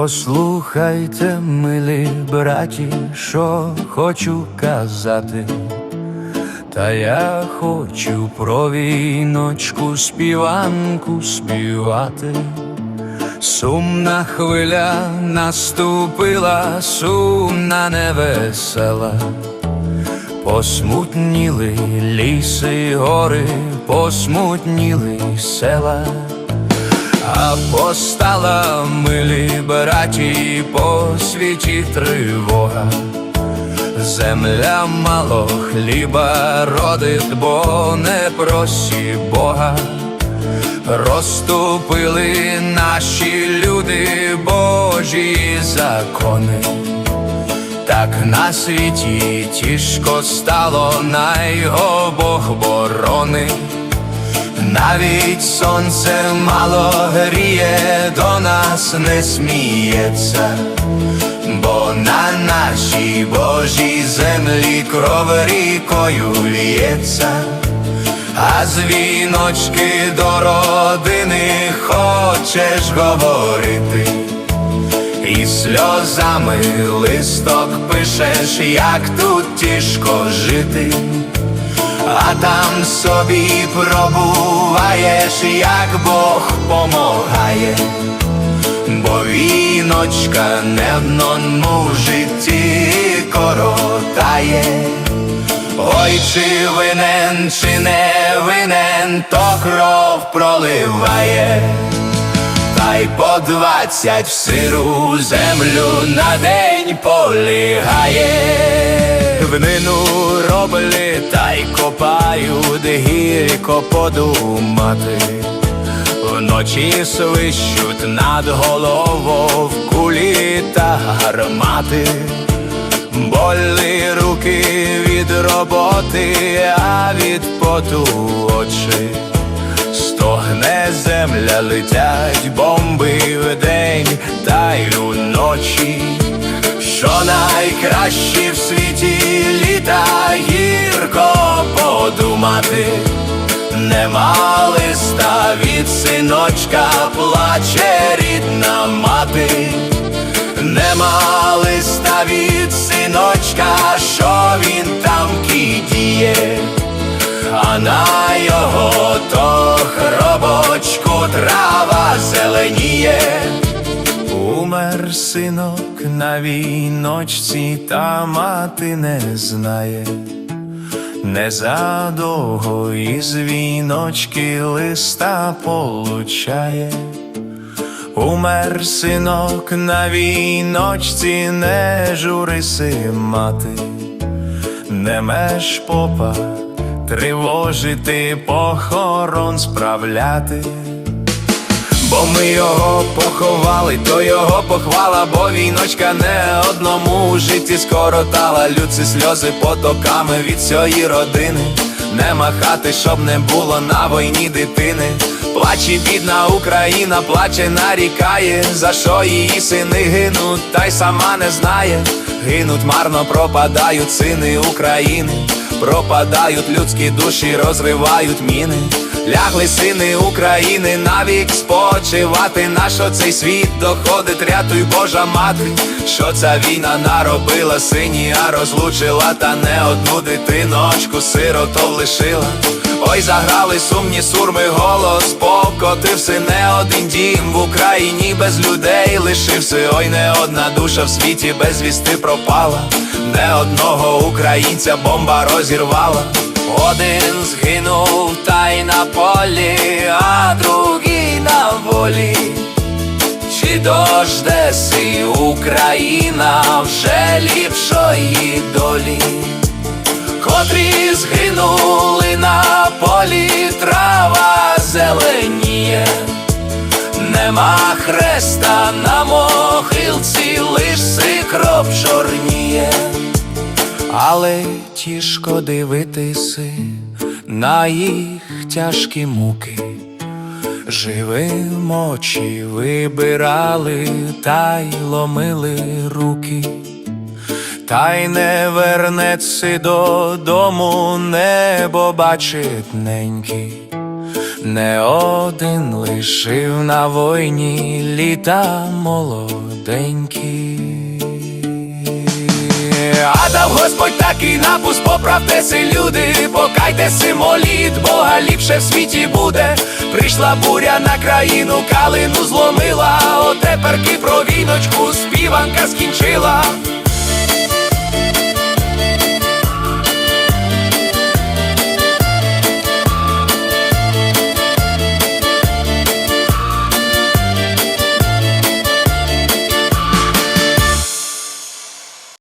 Послухайте, милі браті, що хочу казати, та я хочу про віночку співанку співати. Сумна хвиля наступила, сумна невесела, посмутніли ліси, гори, посмутніли села. А постала милі браті по світі тривога. Земля мало хліба родить, бо не просі Бога. Розступили наші люди Божі закони. Так на світі тяжко стало, най його Бог борони. Навіть сонце мало гріє, до нас не сміється, бо на нашій Божій землі кров рікою лється, а з віночки до родини хочеш говорити, і сльозами листок пишеш, як тут тяжко жити. А там собі пробуваєш, як Бог помагає, бо віночка не в житті коротає. Ой, чи винен, чи не винен, то кров проливає, та й по двадцять в сиру землю на день полігає. Внину роблі та й копають гірко подумати. Вночі свищуть над головою в кулі та гармати. Болі руки від роботи, а від поту очі. Стогне земля, летять бомби вдень та й уночі. Що найкраще в світі літа гірко подумати, нема листа від синочка, плаче рідна мати, нема листа від синочка, що він там кидіє, а на його то хробочку трава зеленіє. Умер синок на війночці, та мати не знає, незадовго із віночки листа получає. Умер синок на війночці, не журиси мати, не меж попа тривожити, похорон справляти. Бо ми його поховали, то його похвала, бо віночка не одному житті скоротала Люці сльози потоками від цієї родини. Нема хати, щоб не було на війні дитини. Плаче бідна Україна, плаче, нарікає, за що її сини гинуть, та й сама не знає. Гинуть марно, пропадають сини України, пропадають людські душі, розривають міни. Лягли сини України навік спочивати, на що цей світ доходить, рятуй Божа мати, що ця війна наробила сині, а розлучила, та не одну дитиночку сиротов лишила. Ой, заграли сумні сурми, голос покотився, не один дім в Україні без людей лишився. Ой, не одна душа в світі без вісти пропала, не одного українця бомба розірвала. Один згинув та й на полі, а другий на волі. Чи дождеси Україна вже ліпшої долі, котрі згинули на полі, трава зеленіє, нема хреста на могилці, лиш сикроп чорніє. Але тяжко дивитися на їх тяжкі муки, Живим очі вибирали та й ломили руки, та й не вернеться додому, небо бачить неньки. Не один лишив на войні літа молоденькі. А дав Господь такий напуск, поправтеся, люди, покайтеся, моліт, Бога ліпше в світі буде. Прийшла буря на країну, калину зломила, отеперки про віночку співанка скінчила.